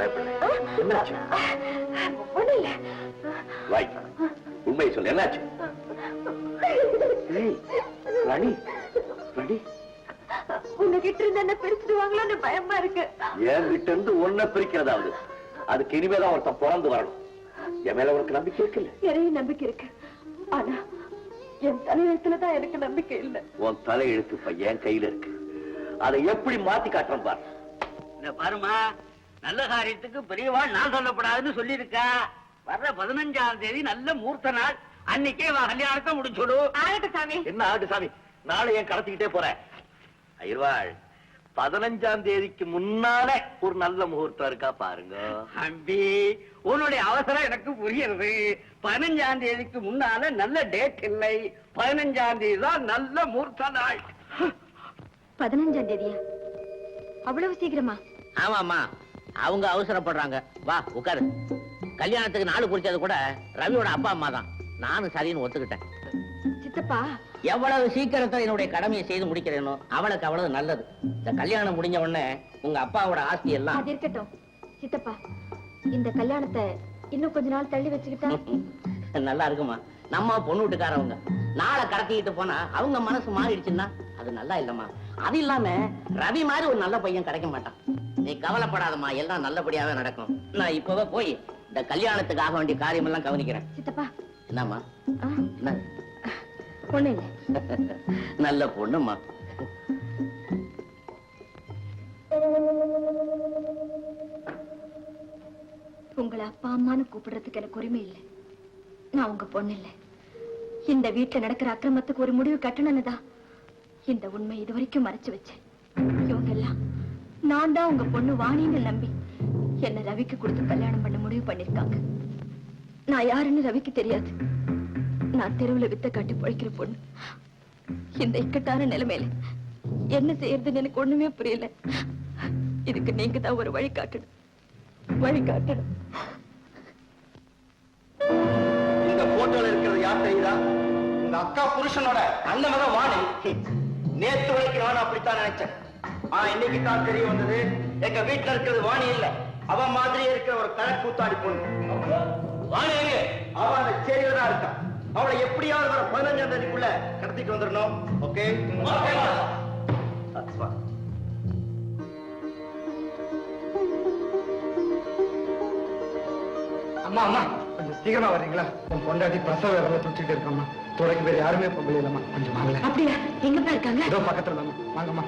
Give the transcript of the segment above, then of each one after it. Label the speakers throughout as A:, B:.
A: பயப்படுறேன் என்னாச்சு?
B: ஒண்ணு இல்ல
A: வாய் உண்மையை சொல்லு. என்னாச்சு? ஏய், ராணி ராணி
B: உங்ககிட்ட இருந்து என்ன பிரிச்சுடுவாங்களோன்னு பயமா இருக்கு.
A: என் கிட்ட இருந்து ஒன்ன பிரிக்கிறதாவது. அதுக்கு இனிமேதான் ஒருத்தன் பிறந்து வரணும். என் மேல உனக்கு நம்பிக்கை இருக்குல்ல?
B: நிறைய நம்பிக்கை இருக்கு. ஆனா என் தலையெழுத்துலதான் எனக்கு நம்பிக்கை இல்ல.
A: உன் தலை எழுத்து இப்ப என் கையில இருக்கு. அதை எப்படி மாத்தி காட்டுறேன் பாரு.
C: இந்த பாருமா நல்ல காரியத்துக்கு பெரியவாள் நாள் சொல்லப்படாதுன்னு சொல்லியிருக்கா. வர்ற பதினஞ்சாம் தேதி நல்ல மூர்த்த நாள். அன்னைக்கே வா கல்யாணத்தை முடிச்சுடு
B: ஆகட்டும் சாமி.
A: என்ன ஆட்டு சாமி? நாளை ஏன் கடத்திக்கிட்டே போறேன் ஐயர்வாள் பதினஞ்சாம் தேதிக்கு முன்னால ஒரு நல்ல முகூர்த்தம் இருக்கா பாருங்க.
C: அம்பி உன்னுடைய அவசரம் எனக்கு புரியுது பதினஞ்சாம் தேதிக்கு முன்னால நல்ல டேட் இல்லை. பதினஞ்சாம் தேதி தான் நல்ல மூர்த்த நாள்.
B: பதினஞ்சாம் தேதியா? அவ்வளவு சீக்கிரமா?
D: ஆமாமா அவங்க அவசரப்படுறாங்க. வா உட்காரு. கல்யாணத்துக்கு நாள் குறிச்சது கூட ரவியோட அப்பா அம்மா தான். நானும் சரின்னு ஒத்துக்கிட்டேன்.
B: சித்தப்பா.
D: எவ்வளவு சீக்கிரத்துல என்னுடைய கடமையை செய்து முடிக்கிறேனோ அவளுக்கு அவ்வளவு நல்லது. இந்த கல்யாணம் முடிஞ்ச உடனே உங்க அப்பாவோட ஆஸ்தி எல்லாம்
B: அது இருக்கட்டும் சித்தப்பா. இந்த கல்யாணத்தை இன்னும் கொஞ்ச நாள் தள்ளி வச்சுக்கிட்டா?
D: நல்லா இருக்குமா? நம்ம பொண்ணு வீட்டுக்காரவங்க. நாளை கடத்திக்கிட்டு போனா அவங்க மனசு மாறிடுச்சுன்னா அது நல்லா இல்லம்மா. அது இல்லாம ரவி மாதிரி ஒரு நல்ல பையன் கிடைக்க மாட்டான். நீ கவலைப்படாதம்மா எல்லாம் நல்லபடியாவே நடக்கும். நான் இப்பவே போய் இந்த கல்யாணத்துக்கு ஆக வேண்டிய காரியம் எல்லாம் கவனிக்கிறேன்.
B: சித்தப்பா.
D: என்னம்மா? என்ன? நல்ல பொண்ணுமா
B: உங்களை அப்பா அம்மான்னு கூப்பிடுறதுக்கு எனக்கு உரிமை இல்லை. நான் உங்க பொண்ணு இல்லை. இந்த வீட்டுல நடக்கிற அக்கிரமத்துக்கு ஒரு முடிவு கட்டணும்னு தான் இந்த உண்மை இது வரைக்கும் மறைச்சு வச்சேன். நான் தான் உங்க பொண்ணு வாணின்னு நம்பி என்ன ரவிக்கு கொடுத்து கல்யாணம் பண்ண முடிவு பண்ணிருக்காங்க. நான் யாருன்னு ரவிக்கு தெரியாது. நான் தெருவுல வித்த காட்டி பொழைக்கிற பொண்ணு. இந்த இக்கட்டான நிலைமையில என்ன செய்யறதுன்னு எனக்கு ஒண்ணுமே புரியல. இதுக்கு நீங்க தான் ஒரு வழி காட்டணும். வழி காட்டணும்.
A: இந்த போட்டோல இருக்கிறது யார் தெரியுதா?
E: உங்க அக்கா புருஷனோட அண்ணன் வாணி. நேத்து வரைக்கும் நானும் அப்படித்தான் நினைச்சேன். இன்னைக்கு தான் தெரிய வந்தது. எங்க வீட்டுல இருக்கிறது வாணி இல்ல. அவ மாதிரியே இருக்கிற ஒரு கணக்கூத்தாடி பொண்ணு. வாணி எங்க? அவ அந்த சேரியில தான் இருக்கா. அவளை எப்படியாவது வர பதினஞ்சாம் தேதிக்குள்ள கடத்திட்டு வந்துடணும். ஓகே?
F: அம்மா. அம்மா கொஞ்சம் சீக்கிரமா வர்றீங்களா? உன் பொண்டாட்டி பிரசவ வேலை துடிச்சிட்டு இருக்கம்மா. துறைக்கு வேற யாருமே பொம்பளை இல்லம்மா. கொஞ்சம் வாங்கல
B: அப்படியா? எங்கப்பா இருக்காங்க?
F: ஏதோ பக்கத்துல. வாங்கம்மா.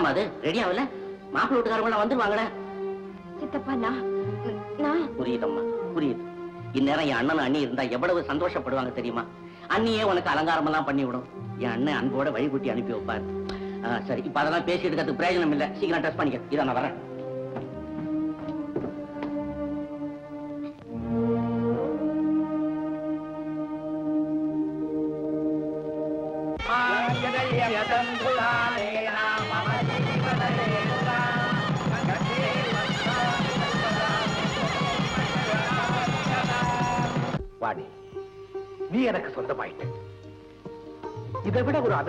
D: என்னம்மா அது? ரெடி ஆகல மாப்பிள்ளை வீட்டுக்காரங்க வந்துருவாங்களே.
B: சித்தப்பா நான்
D: புரியுதம்மா புரியுது. இந்நேரம் என் அண்ணன் அண்ணி இருந்தா எவ்வளவு சந்தோஷப்படுவாங்க தெரியுமா? அண்ணியே உனக்கு அலங்காரம் எல்லாம் பண்ணி விடும் என் அண்ணன் அன்போட வழிகுட்டி அனுப்பி வைப்பாரு. சரி இப்ப அதெல்லாம் பேசி எடுக்கிறதுக்கு பிரயோஜனம் இல்ல. சீக்கிரம் டெஸ்ட் பண்ணிக்க. இதை நான் வரேன்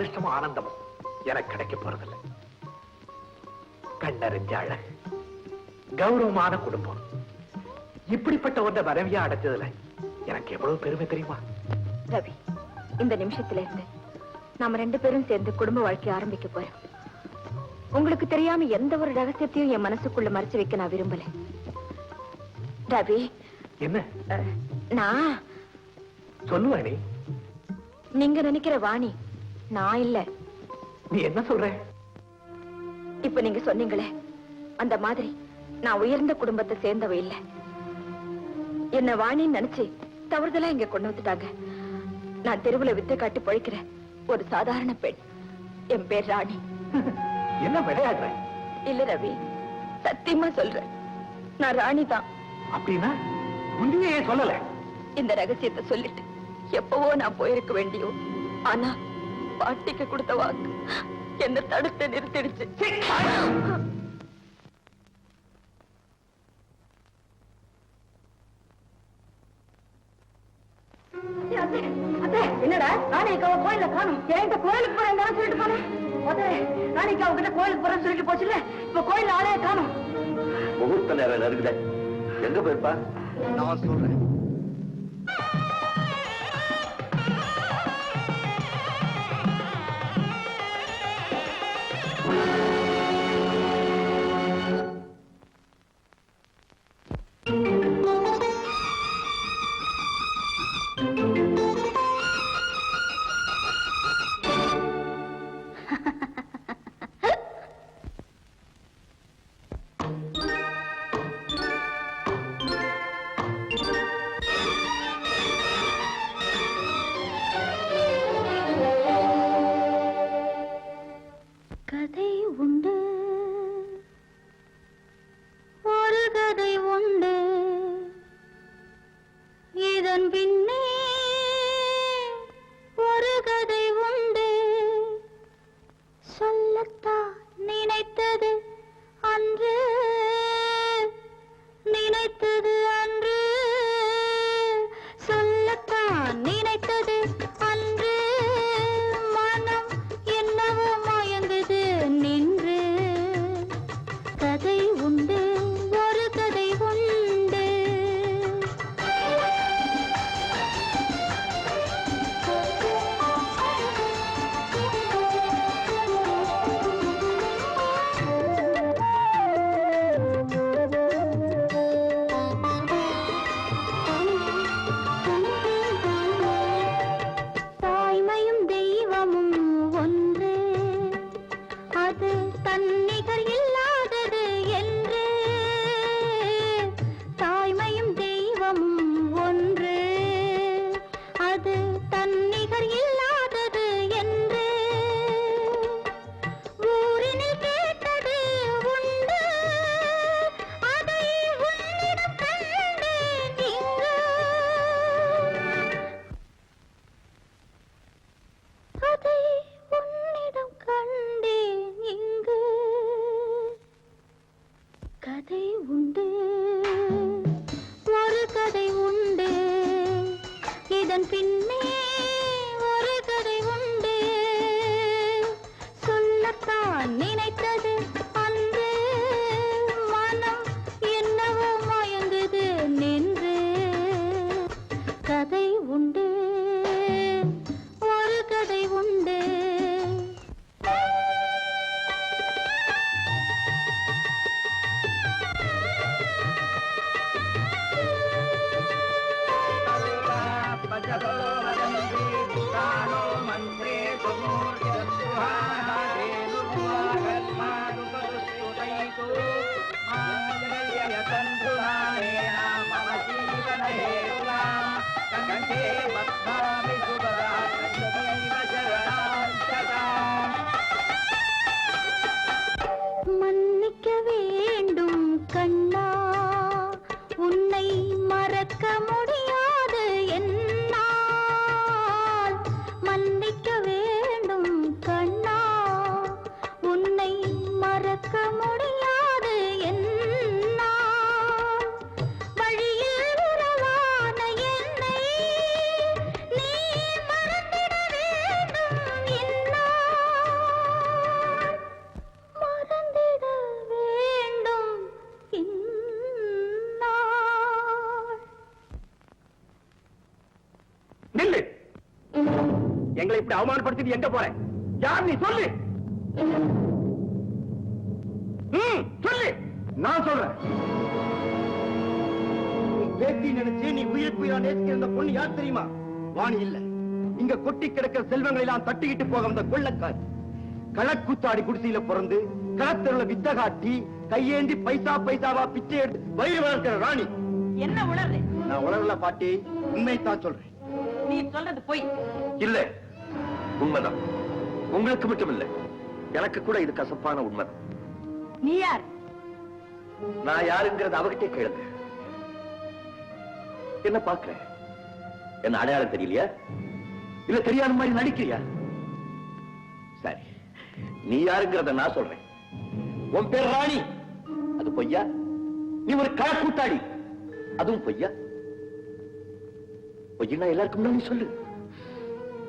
F: அதிர்ஷ்டமும் ஆனந்தமும் எனக்கு கிடைக்க போறதில்லை. கண்ணறிஞ்ச அழகு கௌரவமான குடும்பம். இப்படிப்பட்ட ஒன்றை மனைவியா அடைஞ்சதுல எனக்கு எவ்வளவு பெருமை தெரியுமா?
B: ரவி இந்த நிமிஷத்துல இருந்து நாம ரெண்டு பேரும் சேர்ந்து குடும்ப வாழ்க்கைய ஆரம்பிக்க போறோம். உங்களுக்கு தெரியாம எந்த ஒரு ரகசியத்தையும் என் மனசுக்குள்ள மறைச்சு வைக்க நான் விரும்பல. ரவி
F: என்ன?
B: நான்
F: சொல்லுவாணி
B: நீங்க நினைக்கிற வாணி நான் இல்ல.
F: நீ என்ன சொல்ற?
B: இப்ப நீங்க சொன்னீங்களே அந்த மாதிரி நான் உயர்ந்த குடும்பத்தை சேர்ந்தவ இல்ல. என்ன வாணின்னு நினைச்சு தவறுதலா இங்க கொண்டு வந்துட்டாங்க. நான் தெருவுல வித்தை காட்டி பழிக்கிறேன் ஒரு சாதாரண பெண். என் பேர் ராணி.
G: என்ன விளையாடுற?
B: இல்ல ரவி சத்தியமா சொல்றேன் நான் ராணி தான்.
G: அப்படின்னா முந்தையே சொல்லல?
B: இந்த ரகசியத்தை சொல்லிட்டு எப்பவோ நான் போயிருக்க வேண்டியோ. ஆனா பாட்டிக்கு கொடுத்த வாக்கு. என்ன தடுத்து நிறுத்திடுச்சு. என்னடா? ராணிக்காவ கோயில காணும். என்கிட்ட கோயிலுக்கு போறேன் சொல்லிட்டு போனேன் கிட்ட கோயிலுக்கு போறேன்னு சொல்லிட்டு போச்சுல இப்ப கோயில் ஆளே காணும்.
A: முகூர்த்த நேரம் நெருங்குதே எங்க போயிருப்பா?
F: நான் சொல்றேன்.
B: me. तन्धुमानेन मम जीवनहेतुना
G: कण्ठे बद्धामि இப்படி அவமானப்படுத்திட்டு எங்க போற? யார் நீ? சொல்லு. சொல்லு.
F: நான் சொல்றேன். பேத்தி நினைச்சு நீ உயிருக்கு உயிரா நேசிக்கிற பொண்ணு யார் தெரியுமா? வாணி இல்ல. இங்க கொட்டி கிடக்கிற செல்வங்களை எல்லாம் தட்டிக்கிட்டு போக வந்த கொள்ளக்காரி. களக்கூத்தாடி குடிசையில பிறந்து
E: களத்தருள வித்த காட்டி கையேந்தி பைசா பைசாவா பிச்சை எடுத்து வயிறு வளர்க்கிற ராணி.
D: என்ன உணர்வு
E: நான் உணரல பாட்டி உண்மைத்தான் சொல்றேன்.
D: நீ சொல்றது போய்.
A: இல்ல. உண்மைதான். உங்களுக்கு மட்டும் இல்ல எனக்கு கூட இது கசப்பான உண்மைதான்.
D: நீ யார்?
A: நான் யாருங்கிறது அவகிட்டே கேளுங்க. என்ன பாக்குற என்ன அடையாளம் தெரியலையா? இல்ல தெரியாத மாதிரி நடிக்கிறியா? சரி நீ யாருங்கிறத நான் சொல்றேன். உன் பேர் ராணி. அது பொய்யா? நீ ஒரு களக்கூட்டாளி அதுவும் பொய்யா? பொய்னா எல்லாருக்கும் முன்னாடி சொல்லு.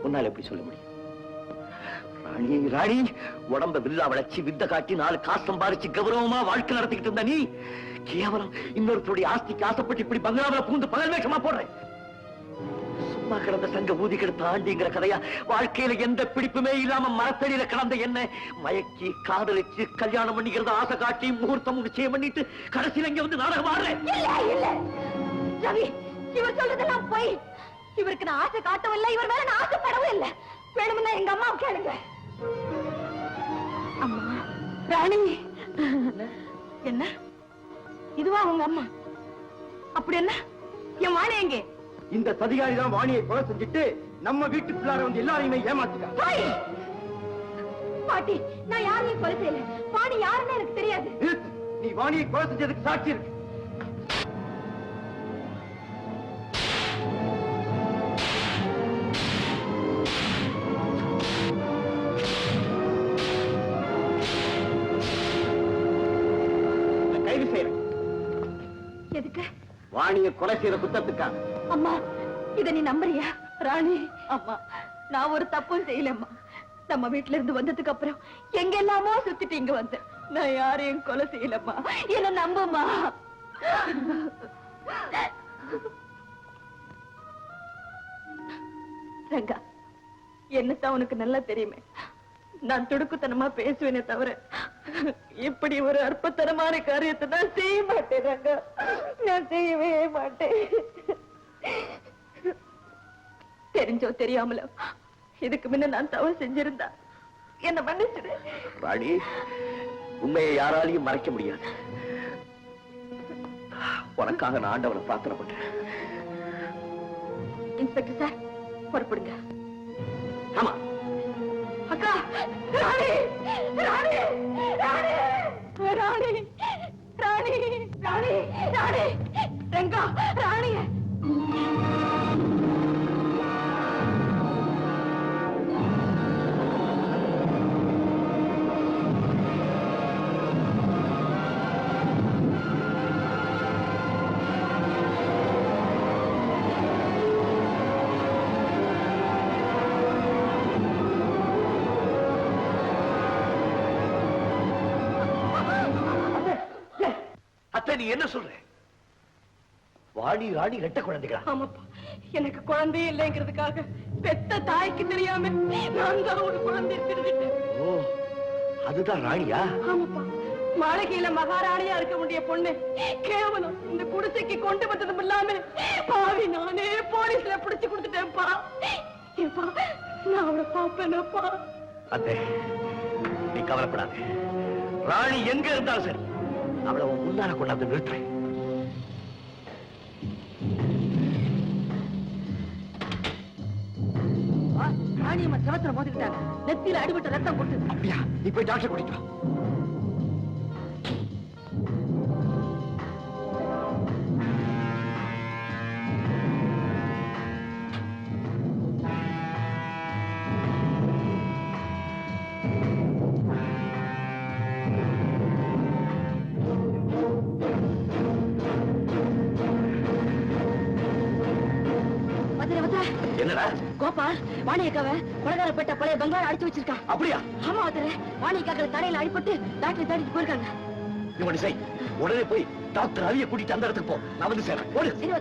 A: உன்னால எப்படி சொல்ல முடியும்? ராணி ராணி உடம்ப வில்லா வளைச்சு வித்த காட்டி நாலு காசு சம்பாரிச்சு கௌரவமா வாழ்க்கை நடத்திக்கிட்டு இருந்த நீ? கேவலம். இன்னொருத்தருடைய ஆஸ்திக்கு ஆசைப்பட்டு இப்படி பங்களாவில பூந்து பகல் வேஷமா போடுறேன். சும்மா கிடந்த சங்க ஊதி கிடந்த ஆண்டிங்கிற கதையா? வாழ்க்கையில எந்த பிடிப்புமே இல்லாம மரத்தடியில கிடந்த என்ன? மயக்கி காதலிச்சு கல்யாணம் பண்ணிக்கிறது ஆசை காட்டி முகூர்த்தம் நிச்சயம் பண்ணிட்டு கடைசியில இங்க வந்து நாடகம் ஆடுறேன்.
B: இல்ல. ரவி இவர் சொல்றதெல்லாம் போய். இவருக்கு நான் ஆசை காட்டவில்லை. இவர் மேல நான் ஆசைப்படவும் இல்லை. வேணும்னா எங்க அம்மாவை கேளுங்க. ராணி என்ன? இதுவா உங்க அம்மா? அப்படி என்ன? என் வாணி எங்கே?
E: இந்த சதிகாரி தான் வாணியை கொலை செஞ்சுட்டு நம்ம வீட்டு பிள்ளார வந்து எல்லாரையுமே ஏமாத்திட்டா!
B: பாட்டி நான் யாரையும் கொலை செய்யல. வாணி யாருன்னு எனக்கு தெரியாது.
E: நீ வாணியை கொலை செஞ்சதுக்கு சாட்சி இருக்கு.
B: எதுக்கு?
E: வாணியை கொலை செய்யற குத்தத்துக்காக
B: அம்மா இத நீ நம்புறியா? ராணி அம்மா நான் ஒரு தப்பும் செய்யலம்மா. நம்ம வீட்ல இருந்து வந்ததுக்கு அப்புறம் எங்க எல்லாமோ சுத்திட்டு இங்க வந்தேன். நான் யாரையும் கொலை செய்யலம்மா. என்ன நம்புமா ரங்கா என்னத்தான் உனக்கு நல்லா தெரியுமே? நான் துடுக்குத்தனமா பேசுவேனே தவிர இப்படி ஒரு அற்பத்தனமான காரியத்தை நான் செய்ய மாட்டேன் ரங்கா. நான் செய்யவே மாட்டேன். தெரிஞ்சோ தெரியாமலோ இதுக்கு முன்ன நான் தவறு செஞ்சிருந்தா. என்ன மன்னிச்சிடு.
A: ராணி உண்மையை யாராலையும் மறைக்க முடியாது. உனக்காக நான் ஆண்டவனை பிரார்த்தனை பண்றேன்
B: இன்ஸ்பெக்டர் சார் புறப்படுங்க.
A: ஆமா.
B: அக்கா ராணி ராணி ராணி ராணி ராணி ராணி ராணி ரங்கா ராணி
A: நீ என்ன சொல்ற? வாணி ராணி ரெட்ட குழந்தைகளா?
B: ஆமாப்பா. எனக்கு குழந்தையே இல்லைங்கிறதுக்காக பெத்த தாய்க்கு தெரியாம நான் தான் ஒரு குழந்தை திருவிட்டேன்
A: ஓ அதுதான் ராணியா?
B: ஆமாப்பா. மாளிகையில மகாராணியா இருக்க வேண்டிய பொண்ணு கேவலம் இந்த குடிசைக்கு கொண்டு வந்ததும் இல்லாம பாவி நானே போலீஸ்ல பிடிச்சு கொடுத்துட்டேன்ப்பா. ஏப்பா நான் அவளை பாப்பேனப்பா
A: அத்தை நீ கவலைப்படாத. ராணி எங்க இருந்தாலும் சரி. அவளை உன் முன்னால கொண்டாந்து நிறுத்துறேன்.
B: ராணியம்மா செவத்துல மோதிக்கிட்டாங்க. நெத்தியில அடிபட்ட ரத்தம் போட்டு
A: அப்படியா? நீ போய் டாக்டர் கூட்டிட்டு வா. என்னடா?
B: கோபால் வாணியக்காவ கொலகாரப்பேட்ட பழைய பங்களா அடிச்சு வச்சிருக்கான்
A: அப்படியா?
B: ஆமா மதுரை வாணியக்காக்கள் தலையில அடிபட்டு டாக்டர் தேடிட்டு போயிருக்காங்க.
A: செய் உடனே போய் டாக்டர் ரவியை கூட்டிட்டு அந்த இடத்துக்கு போ. நான் வந்து சேர்றேன். ஓடு.
B: சரி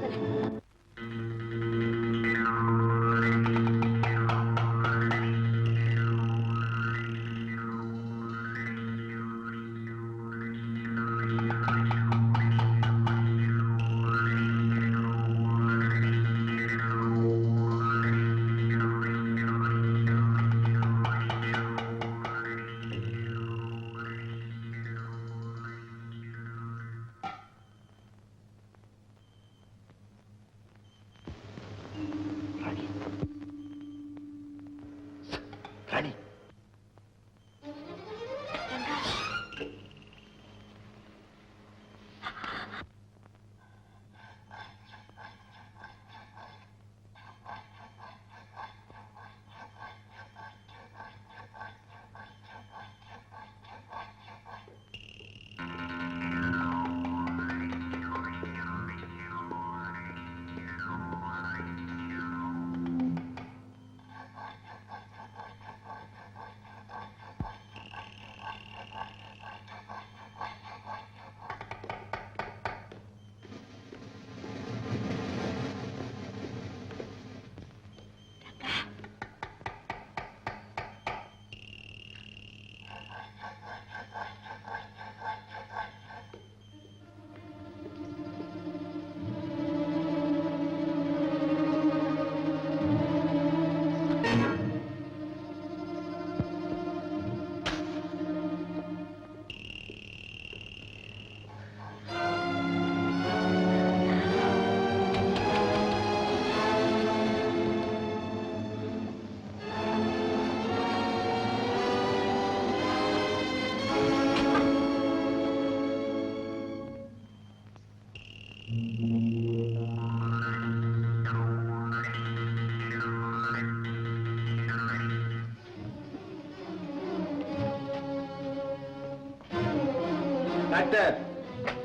E: டாக்டர்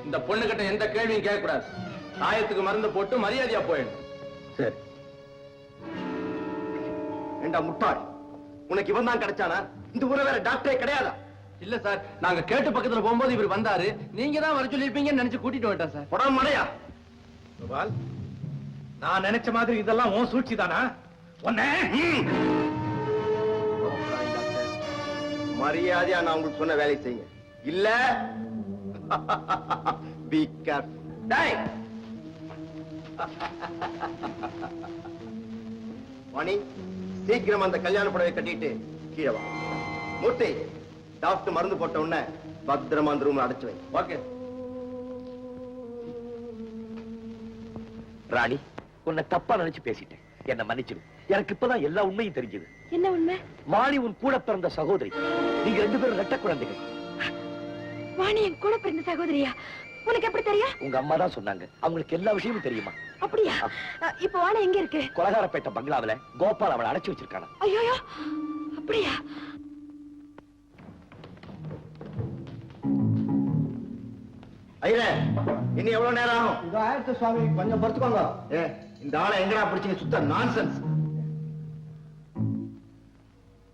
E: இந்த பொண்ணு கிட்ட எந்த கேள்வியும் கேட்க கூடாது காயத்துக்கு மருந்து போட்டு மரியாதையா போயிடும்
A: சரி.
E: ஏண்டா முட்டாள்? உனக்கு இவன் தான் கிடைச்சானா? இந்த ஊரை வேற டாக்டரே கிடையாதா?
H: இல்ல சார் நாங்க கேட்டு பக்கத்துல போகும்போது இவர் வந்தாரு. நீங்க தான் வர சொல்லிருப்பீங்கன்னு நினைச்சு கூட்டிட்டு வந்துட்டேன் சார்.
E: படம் மடையா.
F: கோபால் நான் நினைச்ச மாதிரி இதெல்லாம் உன் சூழ்ச்சி தானா? உன்னை?
E: மரியாதையா நான் உங்களுக்கு சொன்ன வேலையை செய்யுங்க. இல்ல? பி கேர்ஃபுல் டேய்! வாணி சீக்கிரம் அந்த கல்யாண புடவை கட்டிட்டு கீழே வா. மூர்த்தி! டாக்டர் மருந்து போட்ட உடனே பத்திரமா அந்த ரூம்ல அடைச்சு வை.
H: ஓகே.
A: ராணி உன்னை தப்பா நினைச்சு பேசிட்டேன். என்ன மன்னிச்சிடு எனக்கு இப்பதான் எல்லா உண்மையும் தெரிஞ்சது.
B: என்ன உண்மை?
A: வாணி உன் கூட பிறந்த சகோதரி. நீங்க ரெண்டு பேரும் ரெட்ட குழந்தைகள்.
B: வாணி என் கூட பிறந்த சகோதரியா? உனக்கு எப்படி தெரியும்?
A: உங்க அம்மா தான் சொன்னாங்க. அவங்களுக்கு எல்லா விஷயமும் தெரியுமா?
B: அப்படியா? இப்ப வாணி எங்க இருக்கு?
A: கொலகாரப்பேட்டை பங்களாவில கோபால் அவளை அடைச்சு வச்சிருக்கானா
B: ஐயோ அப்படியா?
E: ஐயரே இன்னும் எவ்வளவு நேரம் ஆகும்? இது ஆயிரத்து சுவாமி கொஞ்சம் பொறுத்துக்கோங்க. ஏ இந்த ஆளை எங்கடா பிடிச்சீங்க? சுத்த நான்சென்ஸ்.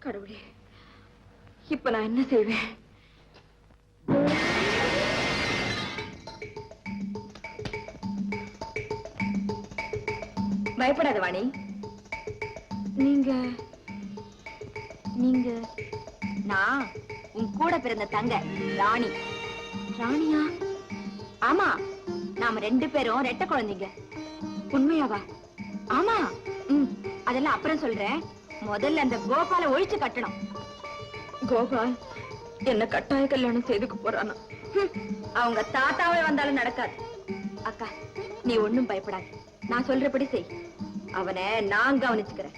B: கடவுளே இப்ப நான் என்ன செய்வேன்? பயப்படாத வாணி. நீங்க நீங்க. நான் உன் கூட பிறந்த தங்க ராணி. ராணியா? ஆமா நாம ரெண்டு பேரும் ரெட்ட குழந்தைங்க. உண்மையாவா? ஆமா ம் அதெல்லாம் அப்புறம் சொல்றேன். முதல்ல அந்த கோபால ஒழிச்சு கட்டணும். கோபால் என்ன கட்டாய கல்யாணம் செய்துக்க போறானா? அவங்க தாத்தாவே வந்தாலும் நடக்காது. அக்கா நீ ஒண்ணும் பயப்படாத. நான் சொல்றபடி செய். அவனை நான் கவனிச்சுக்கிறேன்.